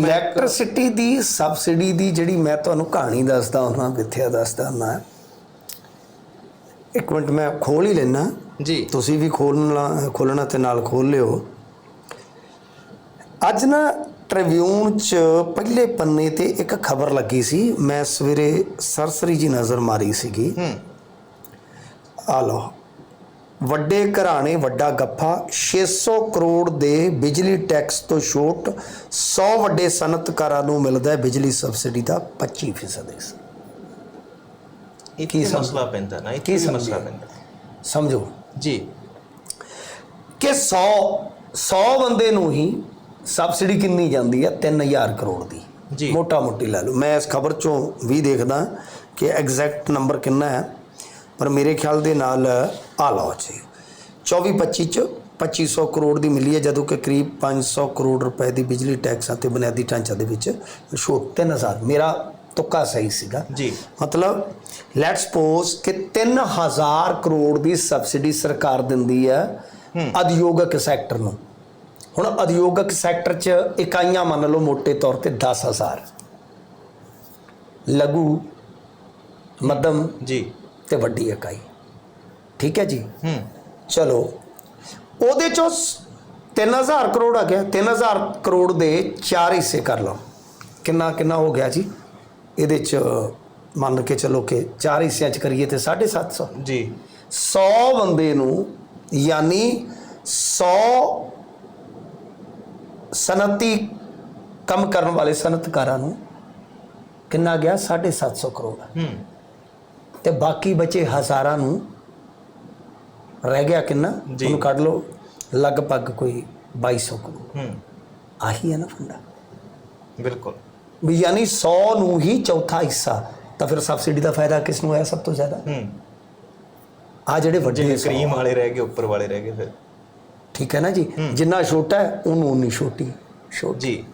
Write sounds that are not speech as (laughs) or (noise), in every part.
Electricity ਦੀ subsidy ਦੀ ਜਿਹੜੀ ਮੈਂ ਤੁਹਾਨੂੰ ਕਹਾਣੀ ਦੱਸਦਾ ਹਾਂ ਵਿਥਿਆ ਦੱਸਦਾ ਹਾਂ ਇੱਕ ਮਿੰਟ ਮੈਂ ਖੋਲ ਹੀ ਲੈਣਾ ਜੀ। ਤੁਸੀਂ ਵੀ ਖੋਲਣਾ ਖੋਲਣਾ ਤੇ ਨਾਲ ਖੋਲ ਲਿਓ। ਅੱਜ ਨਾ ਟ੍ਰਿਬਿਊਨ ਚ ਪਹਿਲੇ ਪੰਨੇ ਤੇ ਇੱਕ ਖਬਰ ਲੱਗੀ ਸੀ। ਮੈਂ ਸਵੇਰੇ ਸਰਸਰੀ ਜੀ ਨਜ਼ਰ ਮਾਰੀ ਸੀਗੀ। ਹੂੰ। ਆ ਲਓ। ਵੱਡੇ ਘਰਾਣੇ ਵੱਡਾ ਗੱਫਾ 600 ਕਰੋੜ ਦੇ ਬਿਜਲੀ ਟੈਕਸ ਤੋਂ ਛੋਟ 100 ਵੱਡੇ ਸਨਅਤਕਾਰਾਂ ਨੂੰ ਮਿਲਦਾ ਹੈ ਬਿਜਲੀ ਸਬਸਿਡੀ ਦਾ 25% ਹਿੱਸਾ ਇੱਥੇ ਸਮਝ- ਮਸਲਾ ਪੈਂਦਾ ਨਾ ਕੀ ਵੀ ਸਮਝੇ? ਮਸਲਾ ਪੈਂਦਾ। ਸਮਝੋ। ਜੀ। ਕਿ 100 100 ਬੰਦੇ ਨੂੰ ਹੀ ਸਬਸਿਡੀ ਕਿੰਨੀ ਜਾਂਦੀ ਹੈ? 3000 ਕਰੋੜ ਦੀ। ਜੀ। ਮੋਟਾ ਮੋਟੀ ਲੈ ਲਓ। ਮੈਂ ਇਸ ਖਬਰ ਚੋਂ ਵੀ ਦੇਖਦਾ ਕਿ ਐਗਜ਼ੈਕਟ ਨੰਬਰ ਕਿੰਨਾ ਹੈ? ਪਰ ਮੇਰੇ ਖਿਆਲ ਦੇ ਨਾਲ ਆ ਲਓ ਜੀ। 24 25 ਚ 2500 ਕਰੋੜ ਦੀ ਮਿਲੀ ਹੈ ਜਦੋਂ ਕਿ ਕਰੀਬ 500 ਕਰੋੜ ਰੁਪਏ ਦੀ ਬਿਜਲੀ ਟੈਕਸਾਂ ਤੇ ਬੁਨਿਆਦੀ ਢਾਂਚਾ ਦੇ ਵਿੱਚ ਛੋਟ 3000 ਮੇਰਾ ਤੁੱਕਾ ਸਹੀ ਸੀਗਾ। ਜੀ। ਮਤਲਬ ਲੈਟਸ ਸਪੋਜ਼ ਕਿ 3000 ਕਰੋੜ ਦੀ ਸਬਸਿਡੀ ਸਰਕਾਰ ਦਿੰਦੀ ਹੈ ਉਦਯੋਗਿਕ ਸੈਕਟਰ ਨੂੰ। ਹੁਣ ਉਦਯੋਗਿਕ ਸੈਕਟਰ 'ਚ ਇਕਾਈਆਂ ਮੰਨ ਲਓ ਮੋٹے ਤੌਰ ਤੇ 10000 ਲਘੂ ਮੱਧਮ ਜੀ। ਤੇ ਵੱਡੀ ਇਕਾਈ। ਠੀਕ ਹੈ ਜੀ? ਹੂੰ। ਚਲੋ। ਉਹਦੇ ਚੋਂ ਸ- 3000 ਕਰੋੜ ਆ ਗਿਆ। 3000 ਕਰੋੜ ਦੇ ਚਾਰ ਹਿੱਸੇ ਕਰ ਲਓ। ਕਿੰਨਾ ਕਿੰਨਾ ਹੋ ਗਿਆ ਜੀ? ਇਹਦੇ ਚ ਮੰਨ ਕੇ ਚੱਲੋ ਕਿ ਚਾਰ ਹਿੱਸਿਆਂ ਚ ਕਰੀਏ ਤੇ 750 ਜੀ। 100 ਬੰਦੇ ਨੂੰ ਯਾਨੀ 100 ਸਨਅਤੀ ਕੰਮ ਕਰਨ ਵਾਲੇ ਸਨਅਤਕਾਰਾਂ ਨੂੰ ਕਿੰਨਾ ਗਿਆ? 750 ਕਰੋੜ। ਹੂੰ। ਤੇ ਬਾਕੀ ਬਚੇ ਹਜ਼ਾਰਾਂ ਨੂੰ ਰਹਿ ਗਿਆ ਕਿੰਨਾ। ਉਹਨੂੰ ਕੱਢ ਲਓ। ਲਗਭਗ ਕੋਈ 2200 ਕਰੋੜ ਹੂੰ। ਆਹੀ ਹੈ ਨਾ ਫੰਡਾ। ਬਿਲਕੁਲ। ਵੀ ਯਾਨੀ 100 ਨੂੰ ਹੀ ਚੌਥਾ ਹਿੱਸਾ ਤਾਂ ਫਿਰ ਸਬਸਿਡੀ ਦਾ ਫਾਇਦਾ ਕਿਸ ਨੂੰ ਹੈ? ਸਭ ਤੋਂ ਜ਼ਿਆਦਾ। ਹੂੰ। ਆ ਜਿਹੜੇ ਵੱਡੇ ਕਰੀਮ ਵਾਲੇ ਰਹਿ ਗਏ ਉੱਪਰ ਵਾਲੇ ਰਹਿ ਗਏ ਫਿਰ। ਠੀਕ ਹੈ ਨਾ ਜੀ? ਜਿੰਨਾ ਛੋਟਾ ਹੈ ਉਹਨੂੰ ਉਨੀ ਛੋਟੀ ਛੋਟੀ। ਜੀ।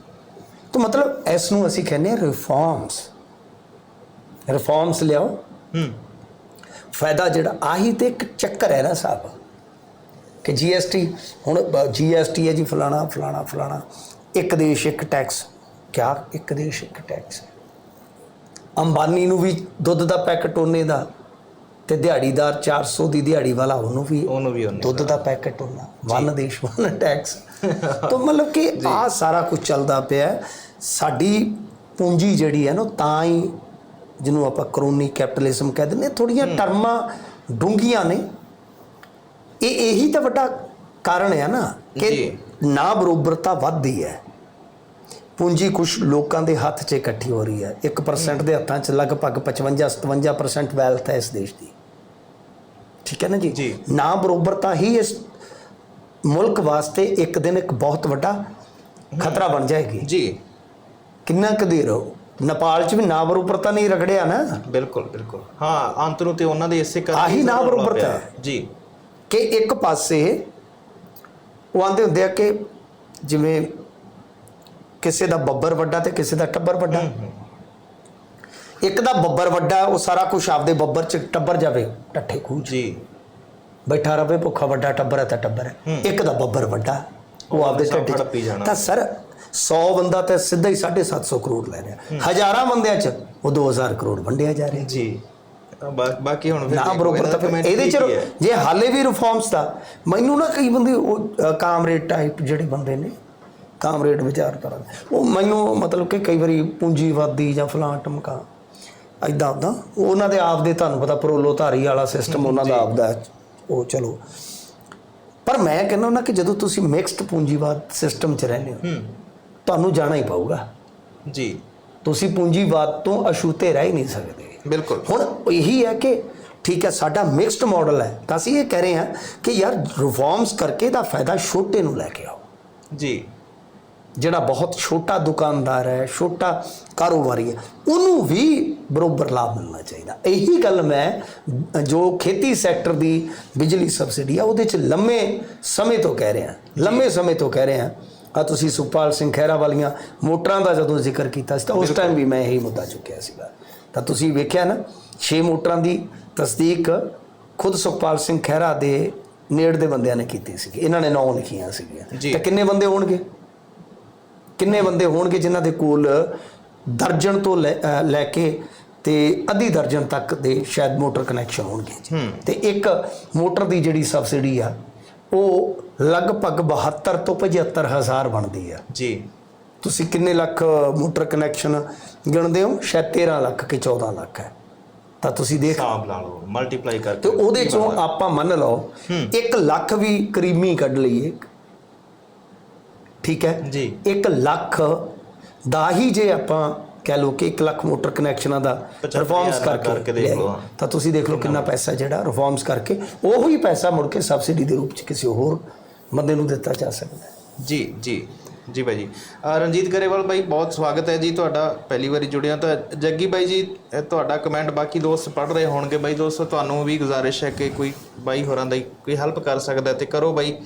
ਤਾਂ ਮਤਲਬ ਇਸ ਨੂੰ ਅਸੀਂ ਕਹਿੰਦੇ ਰਿਫਾਰਮਸ। ਰਿਫਾਰਮਸ ਲਿਆਓ। ਹੂੰ। ਫਾਇਦਾ ਜਿਹੜਾ ਆਹੀ ਤੇ ਇੱਕ ਚੱਕਰ ਹੈ ਨਾ ਸਾਹਿਬ ਕਿ ਜੀਐਸਟੀ ਹੁਣ ਜੀਐਸਟੀ ਹੈ ਜੀ ਫਲਾਣਾ ਫਲਾਣਾ ਫਲਾਣਾ ਇੱਕ ਦੇਸ਼ ਇੱਕ ਟੈਕਸ ਕਿਆ? ਇੱਕ ਦੇਸ਼ ਇੱਕ ਟੈਕਸ ਅੰਬਾਨੀ ਨੂੰ ਵੀ ਦੁੱਧ ਦਾ ਪੈਕਟ ਉਹਨੇ ਦਾ ਤੇ ਦਿਹਾੜੀਦਾਰ 400 ਦੀ ਦਿਹਾੜੀ ਵਾਲਾ ਉਹਨੂੰ ਵੀ ਉਹਨੂੰ ਵੀ ਉਹਨੇ ਦੁੱਧ ਦਾ। ਪੈਕਟ ਉਹਨਾਂ ਵਨ ਦੇਸ਼ ਵਨ ਟੈਕਸ (laughs) ਤਾਂ ਮਤਲਬ ਕਿ ਆ ਸਾਰਾ ਕੁਝ ਚੱਲਦਾ ਪਿਆ। ਸਾਡੀ ਪੂੰਜੀ ਜਿਹੜੀ ਹੈ ਨਾ ਤਾਂ ਹੀ ਜਿਹਨੂੰ ਆਪਾਂ ਕਰੋਨੀ ਕੈਪੀਟਲਿਜ਼ਮ ਕਹਿੰਦੇ ਨੇ ਥੋੜੀਆਂ ਟਰਮਾਂ ਡੂੰਘੀਆਂ ਨੇ। ਇਹ ਇਹੀ ਤਾਂ ਵੱਡਾ ਕਾਰਨ ਹੈ ਨਾ ਕਿ। ਨਾ ਬਰੋਬਰਤਾ ਵੱਧਦੀ ਹੈ। ਪੂੰਜੀ ਕੁਝ ਲੋਕਾਂ ਦੇ ਹੱਥ 'ਚ ਇਕੱਠੀ ਹੋ ਰਹੀ ਹੈ। 1% ਦੇ ਹੱਥਾਂ 'ਚ ਲਗਭਗ 55 57% ਵੈਲਥ ਹੈ ਇਸ ਦੇਸ਼ ਦੀ। ਠੀਕ ਹੈ ਨਾ ਜੀ। ਨਾ ਬਰੋਬਰਤਾ ਹੀ ਇਸ ਮੁਲਕ ਵਾਸਤੇ ਇੱਕ ਦਿਨ ਇੱਕ ਬਹੁਤ ਵੱਡਾ ਖਤਰਾ ਬਣ ਜਾਏਗੀ। ਜੀ। ਕਿੰਨਾ ਕੁ ਦੇਰ ਹੋ ਨੇਪਾਲ 'ਚ ਵੀ ਨਾ ਬਰੋਬਰਤਾ ਨਹੀਂ ਰਗੜਿਆ ਨਾ? ਬਿਲਕੁਲ ਬਿਲਕੁਲ। ਹਾਂ ਅੰਤ ਨੂੰ ਤੇ ਉਹਨਾਂ ਦੇ ਇਸੇ ਕਰਕੇ ਆਹੀ ਨਾ। ਹੈ। ਜੀ। ਕਿ ਇੱਕ ਪਾਸੇ ਉਹ ਆਂਦੇ ਹੁੰਦੇ ਆ ਕਿ ਜਿਵੇਂ ਕਿਸੇ ਦਾ ਬੱਬਰ ਵੱਡਾ ਤੇ ਕਿਸੇ ਦਾ ਟੱਬਰ ਵੱਡਾ। ਇੱਕ ਦਾ ਬੱਬਰ ਵੱਡਾ ਉਹ ਸਾਰਾ ਕੁਝ ਆਪਦੇ ਬੱਬਰ 'ਚ ਟੱਬਰ ਜਾਵੇ ਟੱਠੇ ਖੂਹ ਜੀ। ਬੈਠਾ ਰਵੇ ਭੁੱਖਾ ਵੱਡਾ ਟੱਬਰ ਹੈ ਤਾਂ ਟੱਬਰ ਹੈ। ਇੱਕ ਦਾ ਬੱਬਰ ਵੱਡਾ ਉਹ ਆਪਦੇ ਢਿੱਡ 'ਚ-। ਤਾਂ ਸਰ 100 ਬੰਦਾ ਤਾਂ ਸਿੱਧਾ ਹੀ 750 ਕਰੋੜ ਲੈ ਰਿਹਾ। ਹਜ਼ਾਰਾਂ ਬੰਦਿਆਂ 'ਚ ਉਹ 2000 ਕਰੋੜ ਵੰਡਿਆ ਜਾ ਰਿਹਾ। ਜੀ। ਬਾਕੀ ਹੁਣ ਫਿਰ ਨਾ ਬਰੋਬਰ ਤਾਂ ਦਾ ਇਹਦੇ ਚ? ਜੇ ਹਾਲੇ ਵੀ ਰਿਫਾਰਮਸ ਦਾ ਮੈਨੂੰ ਨਾ ਕਈ ਬੰਦੇ ਉਹ ਕਾਮਰੇਡ ਟਾਈਪ ਜਿਹੜੇ ਬੰਦੇ ਨੇ ਕਾਮਰੇਡ ਵਿਚਾਰ ਕਰਨ। ਉਹ ਮੈਨੂੰ ਮਤਲਬ ਕਿ ਕਈ ਵਾਰੀ ਪੂੰਜੀਵਾਦੀ ਜਾਂ ਫਲਾਂ ਟਮਕਾ ਐਦਾਂ ਉਦਾਂ ਉਹਨਾਂ ਦੇ ਆਪ ਦੇ ਤੁਹਾਨੂੰ ਪਤਾ ਪ੍ਰੋਲੋਧਾਰੀ ਵਾਲਾ ਸਿਸਟਮ ਉਹਨਾਂ ਦਾ ਆਪਦਾ ਹੈ। ਉਹ ਚਲੋ। ਪਰ ਮੈਂ ਕਹਿੰਦਾ ਨਾ ਕਿ ਜਦੋਂ ਤੁਸੀਂ ਮਿਕਸਡ ਪੂੰਜੀਵਾਦ ਸਿਸਟਮ 'ਚ ਰਹਿੰਦੇ ਹੂੰ। ਤੁਹਾਨੂੰ ਜਾਣਾ ਹੀ ਪਊਗਾ। ਜੀ। ਤੁਸੀਂ ਪੂੰਜੀਵਾਦ ਤੋਂ ਅਛੂਤੇ ਰਹਿ ਹੀ ਨਹੀਂ ਸਕਦੇ। ਬਿਲਕੁਲ। ਹੁਣ ਇਹੀ ਹੈ ਕਿ ਠੀਕ ਹੈ ਸਾਡਾ ਮਿਕਸਡ ਮਾਡਲ ਹੈ। ਤਾਂ ਅਸੀਂ ਇਹ ਕਹਿ ਰਹੇ ਹਾਂ ਕਿ ਯਾਰ ਰਿਫਾਰਮਸ ਕਰਕੇ ਦਾ ਫਾਇਦਾ ਛੋਟੇ ਨੂੰ ਲੈ ਕੇ ਆਓ। ਜੀ। ਜਿਹੜਾ ਬਹੁਤ ਛੋਟਾ ਦੁਕਾਨਦਾਰ ਹੈ ਛੋਟਾ ਕਾਰੋਬਾਰੀ ਹੈ ਉਹਨੂੰ ਵੀ ਬਰੋਬਰ ਲਾਭ ਮਿਲਣਾ ਚਾਹੀਦਾ। ਇਹੀ ਗੱਲ ਮੈਂ ਜੋ ਖੇਤੀ ਸੈਕਟਰ ਦੀ ਬਿਜਲੀ ਸਬਸਿਡੀ ਆ ਉਹਦੇ ਚ ਲੰਮੇ ਸਮੇਂ ਤੋਂ ਕਹਿ ਰਿਹਾ। ਲੰਮੇ ਸਮੇਂ ਤੋਂ ਕਹਿ ਰਿਹਾ। ਆ ਤੁਸੀਂ ਸੁਖਪਾਲ ਸਿੰਘ ਖਹਿਰਾ ਵਾਲੀਆਂ ਮੋਟਰਾਂ ਦਾ ਜਦੋਂ ਜ਼ਿਕਰ ਕੀਤਾ ਸੀ ਤਾਂ ਉਸ ਟਾਈਮ ਵੀ ਮੈਂ ਇਹੀ ਮੁੱਦਾ ਚੁੱਕਿਆ ਸੀਗਾ। ਤਾਂ ਤੁਸੀਂ ਵੇਖਿਆ ਨਾ 6 ਮੋਟਰਾਂ ਦੀ ਤਸਦੀਕ ਖੁਦ ਸੁਖਪਾਲ ਸਿੰਘ ਖਹਿਰਾ ਦੇ ਨੇੜ ਦੇ ਬੰਦਿਆਂ ਨੇ ਕੀਤੀ ਸੀ ਇਹਨਾਂ ਨੇ ਨੌ ਲਿਖੀਆਂ ਸੀਗੀਆਂ। ਤਾਂ ਕਿੰਨੇ ਬੰਦੇ ਹੋਣਗੇ? ਕਿੰਨੇ ਬੰਦੇ ਹੋਣਗੇ ਜਿਨ੍ਹਾਂ ਦੇ ਕੋਲ ਦਰਜਨ ਤੋਂ ਲੈ ਕੇ ਤੇ ਅੱਧੀ ਦਰਜਨ ਤੱਕ ਦੇ ਸ਼ਾਇਦ ਮੋਟਰ ਕਨੈਕਸ਼ਨ ਹੋਣਗੇ ਤੇ ਇੱਕ ਮੋਟਰ ਦੀ ਜਿਹੜੀ ਸਬਸਿਡੀ ਆ ਉਹ ਲਗਭਗ 72 ਤੋਂ 75 ਹਜ਼ਾਰ ਬਣਦੀ ਆ। ਜੀ। ਤੁਸੀਂ ਕਿੰਨੇ ਲੱਖ ਮੋਟਰ ਕਨੈਕਸ਼ਨ ਗਿਣਦੇ ਹੋ? ਸ਼ਾਇਦ 13 ਲੱਖ ਕਿ 14 ਲੱਖ ਹੈ। ਤਾਂ ਤੁਸੀਂ ਦੇਖ ਹਿਸਾਬ ਲਾ ਲਓ ਮਲਟੀਪਲਾਈ ਤੇ ਕਰਕੇ ਉਹਦੇ ਚੋਂ ਆਪਾਂ ਮੰਨ ਲਓ 1 ਲੱਖ ਵੀ ਕਰੀਮੀ ਕੱਢ ਲਈਏ। ਠੀਕ ਹੈ? ਜੀ। 1 ਲੱਖ ਦਾ ਹੀ ਜੇ ਆਪਾਂ ਕਹਿ ਲਓ ਕਿ 1 ਲੱਖ ਮੋਟਰ ਕਨੈਕਸ਼ਨਾਂ ਦਾ ਰਿਫਾਰਮਸ ਕਰਕੇ ਦੇਖ ਲਓ। ਤਾਂ ਤੁਸੀਂ ਦੇਖ ਲਓ ਕਿੰਨਾ ਪੈਸਾ ਜਿਹੜਾ ਰਿਫਾਰਮਸ ਕਰਕੇ ਉਹ ਹੀ ਪੈਸਾ ਮੁੜ ਕੇ ਸਬਸਿਡੀ ਦੇ ਰੂਪ ਚ ਕਿਸੇ ਹੋਰ ਬੰਦੇ ਨੂੰ ਦਿੱਤਾ ਜਾ ਸਕਦਾ ਹੈ। ਜੀ ਜੀ ਜੀ ਭਾਈ ਜੀ। ਰਣਜੀਤ ਗਰੇਵਾਲ ਭਾਈ ਬਹੁਤ ਸਵਾਗਤ ਹੈ ਜੀ ਤੁਹਾਡਾ ਪਹਿਲੀ ਵਾਰੀ ਜੁੜਿਆ। ਤਾਂ ਜੱਗੀ ਭਾਈ ਜੀ ਤੁਹਾਡਾ ਕਮੈਂਟ ਬਾਕੀ ਦੋਸਤ ਪੜ੍ਹ ਰਹੇ ਹੋਣਗੇ। ਬਾਈ ਦੋਸਤੋ ਤੁਹਾਨੂੰ ਵੀ ਗੁਜ਼ਾਰਿਸ਼ ਹੈ ਕਿ ਕੋਈ ਬਾਈ ਹੋਰਾਂ ਦੀ ਕੋਈ ਹੈਲਪ ਕਰ ਸਕਦਾ ਤੇ ਕਰੋ ਬਾਈ।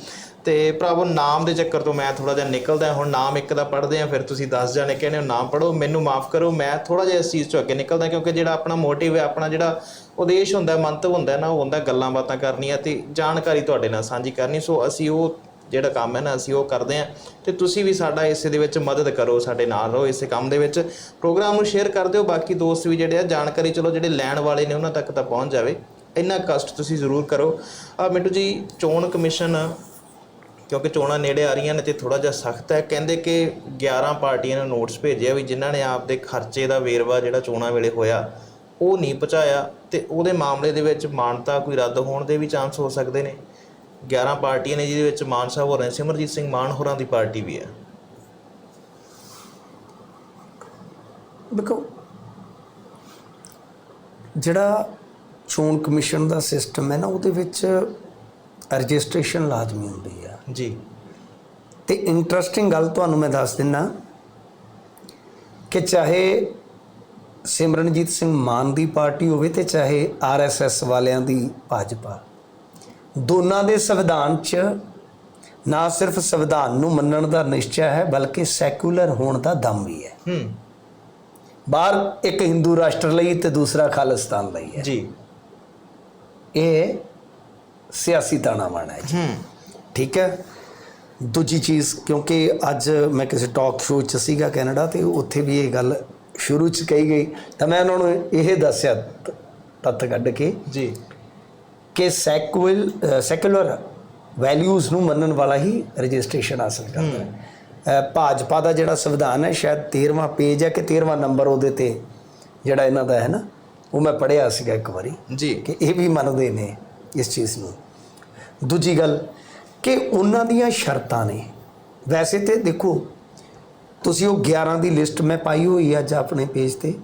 ਤੇ ਭਰਾਵੋ, ਨਾਮ ਦੇ ਚੱਕਰ ਤੋਂ ਮੈਂ ਥੋੜਾ ਜਿਹਾ ਨਿਕਲਦਾ ਹੁਣ ਨਾਮ ਇੱਕ ਦਾ ਪੜ੍ਹਦੇ ਆ ਫਿਰ ਤੁਸੀਂ 10 ਜਾਣੇ ਕਹਿੰਦੇ ਹੋ ਨਾਮ ਪੜੋ ਮੈਨੂੰ ਮਾਫ ਕਰੋ, ਮੈਂ ਥੋੜਾ ਜਿਹਾ ਇਸ ਚੀਜ਼ ਤੋਂ ਅੱਗੇ ਨਿਕਲਦਾ ਕਿਉਂਕਿ ਜਿਹੜਾ ਆਪਣਾ ਮੋਟਿਵ ਹੈ, ਆਪਣਾ ਜਿਹੜਾ ਉਦੇਸ਼ ਹੁੰਦਾ, ਮੰਤਵ ਹੁੰਦਾ ਨਾ, ਉਹ ਹੁੰਦਾ ਗੱਲਾਂ ਬਾਤਾਂ ਕਰਨੀਆਂ ਤੇ ਜਾਣਕਾਰੀ ਤੁਹਾਡੇ ਨਾਲ ਸਾਂਝੀ ਕਰਨੀ। ਸੋ ਅਸੀਂ ਉਹ ਜਿਹੜਾ ਕੰਮ ਹੈ ਨਾ, ਅਸੀਂ ਉਹ ਕਰਦੇ ਆਂ ਤੇ ਤੁਸੀਂ ਵੀ ਸਾਡਾ ਇਸੇ ਦੇ ਵਿੱਚ ਮਦਦ ਕਰੋ, ਸਾਡੇ ਨਾਲ ਰਹੋ ਇਸੇ ਕੰਮ ਦੇ ਵਿੱਚ। ਪ੍ਰੋਗਰਾਮ ਨੂੰ ਸ਼ੇਅਰ ਕਰ ਦਿਓ, ਬਾਕੀ ਦੋਸਤ ਵੀ ਜਿਹੜੇ ਆ, ਜਾਣਕਾਰੀ ਚਲੋ ਜਿਹੜੇ ਲੈਣ ਵਾਲੇ ਨੇ ਉਹਨਾਂ ਤੱਕ ਤਾਂ ਪਹੁੰਚ ਜਾਵੇ। ਇੰਨਾ ਕਸ਼ਟ ਤੁਸੀਂ ਜ਼ਰੂਰ ਕਰੋ। ਆ ਮਿੰਟੂ ਜੀ, ਚੋਣ ਕਮਿਸ਼ਨ ਕਿਉਂਕਿ ਚੋਣਾਂ ਨੇੜੇ ਆ ਰਹੀਆਂ ਨੇ ਤੇ ਥੋੜਾ ਜਿਹਾ ਸਖਤ ਹੈ। ਕਹਿੰਦੇ ਕਿ 11 ਪਾਰਟੀਆਂ ਨੇ ਨੋਟਿਸ ਭੇਜਿਆ ਵੀ ਜਿਨ੍ਹਾਂ ਨੇ ਆਪਦੇ ਖਰਚੇ ਦਾ ਵੇਰਵਾ ਜਿਹੜਾ ਚੋਣਾਂ ਵੇਲੇ ਹੋਇਆ, ਉਹ ਨਹੀਂ ਪਹੁੰਚਾਇਆ ਤੇ ਉਹਦੇ ਮਾਮਲੇ ਦੇ ਵਿੱਚ ਮਾਨਤਾ ਕੋਈ ਰੱਦ ਹੋਣ ਦੇ ਵੀ ਚਾਂਸ ਹੋ ਸਕਦੇ ਨੇ। 11 ਪਾਰਟੀਆਂ ਨੇ ਜਿਹਦੇ ਵਿੱਚ ਮਾਨ ਸਾਹਿਬ ਹੋਰਾਂ ਸਿਮਰਜੀਤ ਸਿੰਘ ਮਾਨ ਹੋਰਾਂ ਦੀ ਪਾਰਟੀ ਵੀ ਹੈ। ਦੇਖੋ, ਜਿਹੜਾ ਚੋਣ ਕਮਿਸ਼ਨ ਦਾ ਸਿਸਟਮ ਹੈ ਨਾ, ਉਹਦੇ ਵਿੱਚ ਰਜਿਸਟ੍ਰੇਸ਼ਨ ਲਾਜ਼ਮੀ ਹੁੰਦੀ ਆ। ਜੀ। ਤੇ ਇੰਟਰਸਟਿੰਗ ਗੱਲ ਤੁਹਾਨੂੰ ਮੈਂ ਦੱਸ ਦਿੰਨਾ ਕਿ ਚਾਹੇ ਸਿਮਰਨਜੀਤ ਸਿੰਘ ਮਾਨ ਦੀ ਪਾਰਟੀ ਹੋਵੇ ਤੇ ਚਾਹੇ ਆਰਐਸਐਸ ਵਾਲਿਆਂ ਦੀ ਭਾਜਪਾ ਦੋਨਾਂ ਦੇ ਸੰਵਿਧਾਨ 'ਚ ਨਾ ਸਿਰਫ ਸੰਵਿਧਾਨ ਨੂੰ ਮੰਨਣ ਦਾ ਨਿਸ਼ਚੈ ਹੈ ਬਲਕਿ ਸੈਕੂਲਰ ਹੋਣ ਦਾ ਦਮ ਵੀ ਹੈ। ਹੂੰ। ਬਾਹਰ ਇੱਕ ਹਿੰਦੂ ਰਾਸ਼ਟਰ ਲਈ ਤੇ ਦੂਸਰਾ ਖਾਲਿਸਤਾਨ ਲਈ ਹੈ। ਜੀ। ਇਹ ਸਿਆਸੀ ਤਾਣਾਵਾਣਾ ਹੈ ਜੀ। ਠੀਕ ਹੈ? ਦੂਜੀ ਚੀਜ਼ ਕਿਉਂਕਿ ਅੱਜ ਮੈਂ ਕਿਸੇ ਟਾਕ ਸ਼ੋਅ 'ਚ ਸੀਗਾ ਕੈਨੇਡਾ ਤੇ ਉੱਥੇ ਵੀ ਇਹ ਗੱਲ ਸ਼ੁਰੂ 'ਚ ਕਹੀ ਗਈ। ਤਾਂ ਮੈਂ ਉਹਨਾਂ ਨੂੰ ਇਹ ਦੱਸਿਆ ਤ- ਤੱਥ ਕੱਢ ਕੇ ਜੀ। ਕਿ ਸੈਕੂਲ ਸੈਕੂਲਰ ਵੈਲਿਊਜ਼ ਨੂੰ ਮੰਨਣ ਵਾਲਾ ਹੀ ਰਜਿਸਟ੍ਰੇਸ਼ਨ ਹਾਸਲ ਕਰਦਾ ਹੈ। ਭਾਜਪਾ ਦਾ ਜਿਹੜਾ ਸੰਵਿਧਾਨ ਹੈ ਸ਼ਾਇਦ 13ਵਾਂ ਪੇਜ ਹੈ ਕਿ 13ਵਾਂ ਨੰਬਰ ਉਹਦੇ ਤੇ ਜਿਹੜਾ ਇਹਨਾਂ ਦਾ ਹੈ ਨਾ ਉਹ ਮੈਂ ਪੜ੍ਹਿਆ ਸੀਗਾ ਇੱਕ ਵਾਰੀ ਜੀ। ਕਿ ਇਹ ਵੀ ਮੰਨਦੇ ਨੇ। ਇਸ ਚੀਜ਼ ਨੂੰ। ਦੂਜੀ ਗੱਲ ਕਿ ਉਹਨਾਂ ਦੀਆਂ ਸ਼ਰਤਾਂ ਨੇ। ਵੈਸੇ ਤੇ ਦੇਖੋ, ਤੁਸੀਂ ਉਹ 11 ਦੀ ਲਿਸਟ ਮੈਂ ਪਾਈ ਹੋਈ ਅੱਜ ਆਪਣੇ ਪੇਜ ਤੇ।